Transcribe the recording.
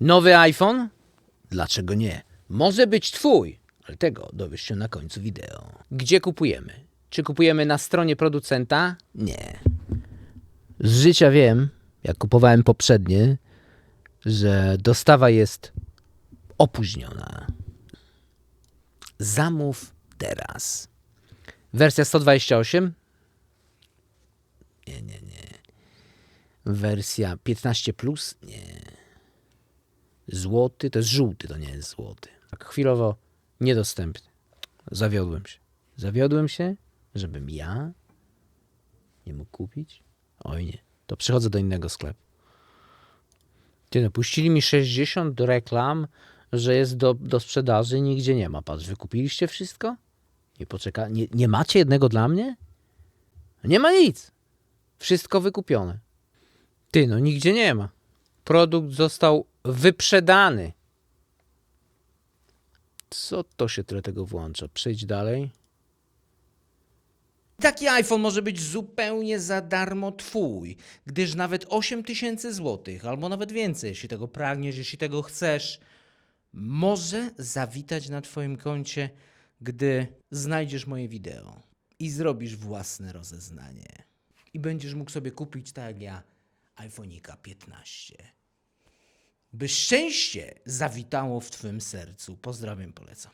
Nowy iPhone? Dlaczego nie? Może być twój, ale tego dowiesz się na końcu wideo. Gdzie kupujemy? Czy kupujemy na stronie producenta? Nie. Z życia wiem, jak kupowałem poprzednie, że dostawa jest opóźniona. Zamów teraz. Wersja 128? Nie, nie, nie. Wersja 15 plus? Nie. Złoty to jest żółty, to nie jest złoty. Tak chwilowo niedostępny. Zawiodłem się. Zawiodłem się, żebym ja nie mógł kupić? Oj nie. To przychodzę do innego sklepu. Ty no, puścili mi 60 do reklam, że jest do, do sprzedaży nigdzie nie ma. Patrz, wykupiliście wszystko? Nie poczeka, nie, nie macie jednego dla mnie? Nie ma nic. Wszystko wykupione. Ty, no nigdzie nie ma. Produkt został wyprzedany. Co to się tyle tego włącza? Przejdź dalej. Taki iPhone może być zupełnie za darmo twój, gdyż nawet 8000 zł, albo nawet więcej, jeśli tego pragniesz, jeśli tego chcesz, może zawitać na twoim koncie, gdy znajdziesz moje wideo i zrobisz własne rozeznanie. I będziesz mógł sobie kupić, tak jak ja, iPhone'ika 15. By szczęście zawitało w twym sercu. Pozdrawiam, polecam.